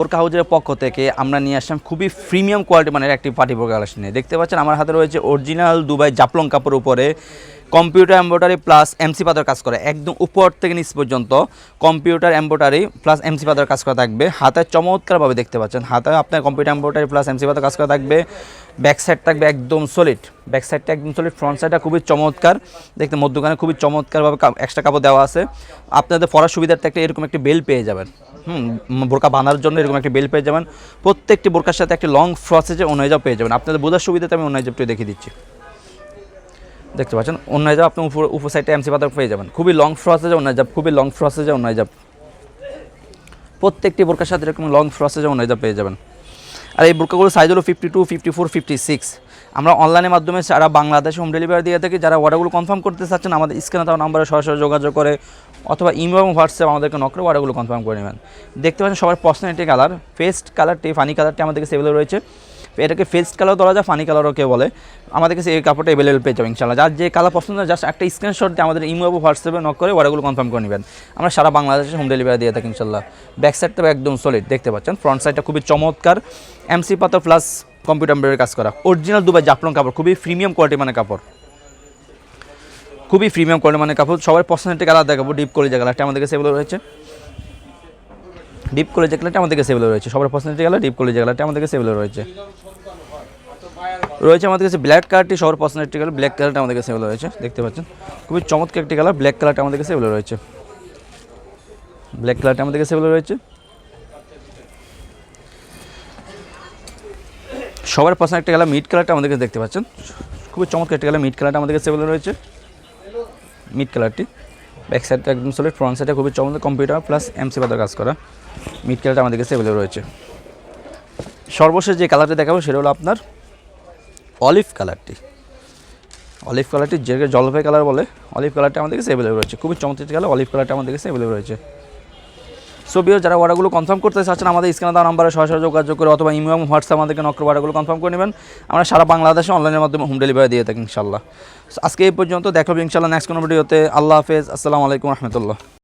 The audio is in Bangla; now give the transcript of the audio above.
বোরকা কাগজের পক্ষ থেকে আমরা নিয়ে আসলাম খুবই প্রিমিয়াম কোয়ালিটি মানের একটি পার্টি প্রোগ্রাম নিয়ে দেখতে পাচ্ছেন, আমার হাতে রয়েছে অরিজিনাল দুবাই জাপলং কাপড় উপরে কম্পিউটার এম্ব্রয়ডারি প্লাস এমসি পাতার কাজ করে। একদম উপর থেকে নিচ পর্যন্ত কম্পিউটার এম্ব্রয়ডারি প্লাস এমসি পাতার কাজ করা থাকবে। হাতে চমৎকারভাবে দেখতে পাচ্ছেন। হাতে আপনার কম্পিউটার এম্ব্রয়ডারি প্লাস এমসি পাতার কাজ করা থাকবে। ব্যাক সাইড থাকবে একদম সলিড ব্যাক সাইডটা একদম সলিড ফ্রন্ট সাইডটা খুবই চমৎকার। দেখতে মধ্যখানে খুবই চমৎকারভাবে এক্সট্রা কাপড় দেওয়া আছে। আপনাদের পড়ার সুবিধার্থে একটা এরকম একটি বেল পেয়ে যাবেন। হুম বোরকা বাঁধার জন্য এরকম একটি বেল পেয়ে যাবেন। প্রত্যেকটি বোরকার সাথে একটি লং ফ্রসেজে অন্যায়জাব পেয়ে যাবেন। আপনাদের বোঝার সুবিধাতে আমি অন্যায়জাবটি দেখিয়ে দিচ্ছি। দেখতে পাচ্ছেন? অন্যায়জাব আপনি উপর উপর সাইডে এমসি পাতা পেয়ে যাবেন। খুবই লং ফ্রসেজে অন্যায়জাব খুবই লং ফ্রসেজে অন্যায়জাব প্রত্যেকটি বোরকার সাথে এরকম লং ফ্রসেজে অন্যায়জাব পেয়ে যাবেন। আর এই বোরকাগুলো সাইজ হলো fifty two fifty four fifty six আমরা অনলাইনের মাধ্যমে সারা বাংলাদেশে হোম ডেলিভারি দিয়ে থাকি, যারা অর্ডারগুলো কনফার্ম করতে চাচ্ছেন, আমাদের স্ক্রিনে তার নাম্বারে সরাসরি যোগাযোগ করে, অথবা ইমেল এবং হোয়াটসঅ্যাপ আমাদেরকে নক করে অর্ডারগুলো কনফার্ম করে নেবেন। দেখতে পাচ্ছেন সবার পার্সোনালিটি কালার ফেস্ট কালারটি ফানি কালারটি আমাদের কাছে রয়েছে। এটাকে ফেস্ট কালার ধরা যায় ফানি কালারও কেউ বলে। আমাদের কাছে এই কাপড়টা অ্যাভেলেবল পেয়ে যাবে ইনশাল্লাহ যার যে কালার পছন্দ জাস্ট একটা স্ক্রিনশট দিয়ে আমাদের এবং হোয়াটসঅ্যাপে নক করে অর্ডারগুলো কনফার্ম করে নেবেন। আমরা সারা বাংলাদেশে হোম ডেলিভারি দিয়ে থাকি ইনশাল্লাহ ব্যাক সাইডটা একদম সলিড দেখতে পাচ্ছেন? ফ্রন্ট সাইডটা খুবই চমৎকার। এমসি পাতা প্লাস কম্পিউটার কাজ করা। অরিজিনাল দুবাই জাফলং কাপড়, খুবই প্রিমিয়াম কোয়ালিটি মানে কাপড়। খুবই প্রিমিয়াম কোয়ালিটি মানে কাপড়। সবার পার্সোনালিটি কালার দেখাবো ডিপ কলেজা কালারটা আমাদের কাছে এগুলো রয়েছে। ডিপ কলেজা কালারটা আমাদের কাছে এগুলো রয়েছে। সবার পার্সোনালিটি কালার ডিপ কলেজা কালারটা আমাদের কাছে এগুলো রয়েছে। রয়েছে আমাদের কাছে ব্ল্যাক কালারটি সবার পার্সোনালিটি কালার ব্ল্যাক কালারটা আমাদের কাছে এগুলো রয়েছে। দেখতে পাচ্ছেন? খুবই চমৎকার একটি কালার ব্ল্যাক কালারটা আমাদের কাছে এগুলো রয়েছে। ব্ল্যাক কালারটা আমাদের কাছে এগুলো রয়েছে। সবার পাশে একটা কালার মিড কালারটা আমাদের কাছে দেখতে পাচ্ছেন? খুবই চমৎকার একটা কালার মিড কালারটা আমাদের কাছে অ্যাভেলেবল রয়েছে। মিড কালারটি ব্যাক সাইডটা একদম সলিড ফ্রন্ট সাইডটা খুবই চমৎকার কম্পিউটার প্লাস এমসি পাতার কাজ করা। মিড কালারটা আমাদের কাছে অ্যাভেলেবল রয়েছে। সর্বশেষ যে কালারটি দেখাবো সেটা হলো আপনার অলিভ কালারটি অলিভ কালারটি যে জলপাই কালার বলে অলিভ কালারটা আমাদের কাছে অ্যাভেলেবল রয়েছে। খুবই চমৎকার কালার অলিভ কালারটা আমাদের কাছে অ্যাভেলেবল রয়েছে। সো বিও যারা অর্ডারগুলো কনফার্ম করতে চাচ্ছেন, আমাদের স্ক্রিনে দেওয়া নাম্বারে সরাসরি যোগাযোগ করে অথবা ইমেল এবং হোয়াটসঅ্যাপ আমাদেরকে নক্র অর্ডারগুলো কনফার্ম করে নেবেন। আমরা সারা বাংলাদেশে অনলাইনের মাধ্যমে হোম ডেলিভারি দিয়ে থাকি ইনশাল্লাহ আজকে এই পর্যন্ত দেখাবো ইনশাল্লাহ নেক্সট কোনো ভিডিওতে আল্লাহ হাফেজ। আসসালামু আলাইকুম রহমতুল্লাহ।